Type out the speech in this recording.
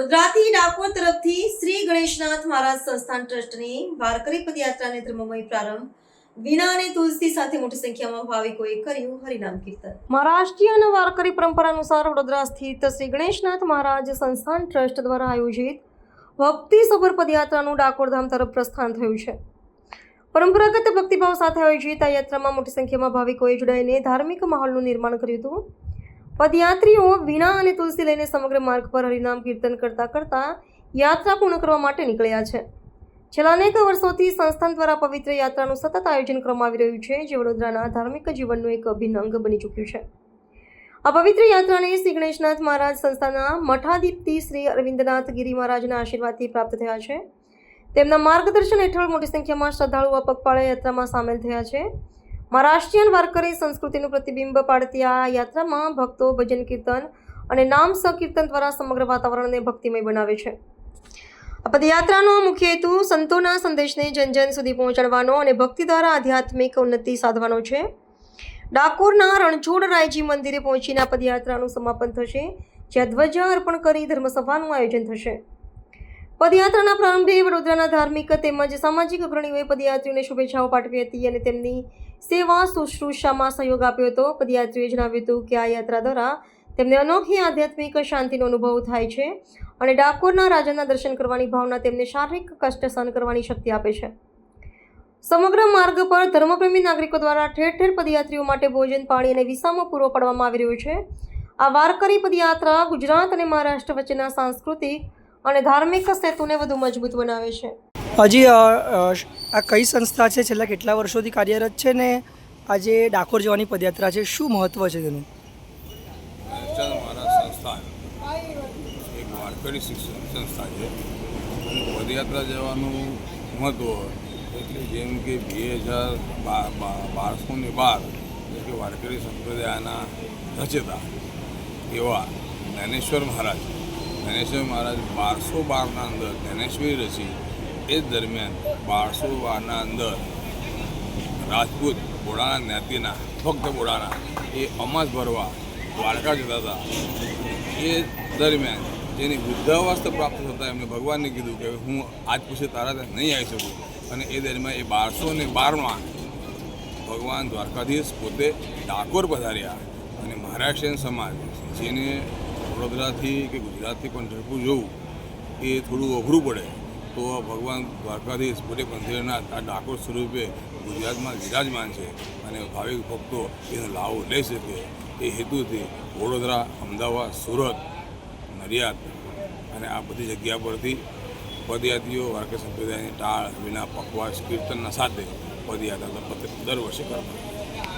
વડોદરાથી ડાકોર તરફથી શ્રી ગણેશનાથ મહારાજ સંસ્થાન ટ્રસ્ટની વારકરી પદયાત્રાને ધર્મમય પ્રારંભ. વીણા અને તુલસી સાથે મોટી સંખ્યામાં ભાવિકોએ કર્યું હરિનામ કીર્તન. મહારાષ્ટ્રીય અને પરંપરા અનુસાર વડોદરા સ્થિત શ્રી ગણેશનાથ મહારાજ સંસ્થાન ટ્રસ્ટ દ્વારા આયોજિત ભક્તિસભર પદયાત્રાનું ડાકોર ધામ તરફ પ્રસ્થાન થયું છે. પરંપરાગત ભક્તિભાવ સાથે આયોજિત આ યાત્રામાં મોટી સંખ્યામાં ભાવિકોએ જોડાઈને ધાર્મિક માહોલનું નિર્માણ કર્યું હતું. પદયાત્રીઓ વીણા અને તુલસી લઈને સમગ્ર માર્ગ પર હરિનામ કીર્તન કરતા કરતા યાત્રા પૂર્ણ કરવા માટે નીકળ્યા છે. છેલ્લા અનેક વર્ષોથી સંસ્થાન દ્વારા પવિત્ર યાત્રાનું સતત આયોજન કરવામાં આવી રહ્યું છે, જે વડોદરાના ધાર્મિક જીવનનું એક અભિન્ન અંગ બની ચૂક્યું છે. આ પવિત્ર યાત્રાને શ્રી ગણેશનાથ મહારાજ સંસ્થાના મઠાધિપતિ શ્રી અરવિંદનાથ ગિરી મહારાજના આશીર્વાદથી પ્રાપ્ત થયા છે. તેમના માર્ગદર્શન હેઠળ મોટી સંખ્યામાં શ્રદ્ધાળુઓ પગપાળા યાત્રામાં સામેલ થયા છે. મહારાષ્ટ્રીયન વારકરી સંસ્કૃતિનું પ્રતિબિંબ પાડતી આ યાત્રામાં ભક્તો, ભજન, કીર્તન અને નામ સંકીર્તન દ્વારા સમગ્ર વાતાવરણને ભક્તિમય બનાવે છે. આ પદયાત્રાનો મુખ્ય હેતુ સંતોના સંદેશને જન જન સુધી પહોંચાડવાનો અને ભક્તિ દ્વારા આધ્યાત્મિક ઉન્નતિ સાધવાનો છે. ડાકોરના રણછોડ રાયજી મંદિરે પહોંચીને આ પદયાત્રાનું સમાપન થશે, જ્યાં ધ્વજા અર્પણ કરી ધર્મસભાનું આયોજન થશે. પદયાત્રાના પ્રારંભે વડોદરાના ધાર્મિક તેમજ સામાજિક અગ્રણીઓએ પદયાત્રીઓને શુભેચ્છાઓ પાઠવી હતી અને તેમની સેવા શુશ્રૂષામાં સહયોગ આપ્યો હતો. પદયાત્રીઓએ જણાવ્યું હતું કે આ યાત્રા દ્વારા તેમને અનોખી આધ્યાત્મિક શાંતિનો અનુભવ થાય છે અને ડાકોરના રાજાના દર્શન કરવાની ભાવના તેમને શારીરિક કષ્ટ સહન કરવાની શક્તિ આપે છે. સમગ્ર માર્ગ પર ધર્મપ્રેમી નાગરિકો દ્વારા ઠેર ઠેર પદયાત્રીઓ માટે ભોજન, પાણી અને વિસામો પૂરો પાડવામાં આવી રહ્યો છે. આ વારકરી પદયાત્રા ગુજરાત અને મહારાષ્ટ્ર વચ્ચેના સાંસ્કૃતિક અને ધાર્મિક સેતુને વધુ મજબૂત બનાવે છે. હજી આ કઈ સંસ્થા છે? છેલ્લા કેટલા વર્ષોથી કાર્યરત છે ને આજે ડાકોર જવાની પદયાત્રા છે? શું મહત્વ છે તેનું? શિક્ષણ સંસ્થા છે. અને પદયાત્રા જવાનું મહત્ત્વ એટલે જેમ કે બે હજાર બારસો ને બાર એટલે કે વારકરી સંપ્રદાયના રચેતા એવા જ્ઞાનેશ્વર મહારાજ જ્ઞાનેશ્વર મહારાજ બારસો બારના અંદર જ્ઞાનેશ્વરી રચી એ દરમિયાન બારસો બારના અંદર રાજપૂત બોડાના જ્ઞાતિના ફક્ત બોડાના, એ અમાસ ભરવા દ્વારકા જતા હતા. એ દરમિયાન જેની વૃદ્ધાવસ્થા પ્રાપ્ત થતાં એમને ભગવાનને કીધું કે હું આજ પછી તારા ત્યાં નહીં આવી શકું. અને એ દરમિયાન એ બારસો ને બારમાં ભગવાન દ્વારકાધીશ પોતે ડાકોર પધાર્યા અને મહારાષ્ટ્રીયન સમાજ, જેને વડોદરાથી કે ગુજરાતથી ઝડપું જોવું એ થોડું અઘરું પડે. તો ભગવાન દ્વારકાધીશ પોતે પંથેરના આ ડાકોર સ્વરૂપે ગુજરાતમાં વિરાજમાન છે અને ભાવિક ભક્તો એનો લાભ લઈ શકે એ હેતુથી વડોદરા, અમદાવાદ, સુરત, નડિયાદ અને આ બધી જગ્યા પરથી પદયાત્રીઓ વાર્કા સંપ્રદાયની ટાળ વિના પકવાસ કીર્તનના સાથે પદયાત્રા દર વર્ષે કરવામાં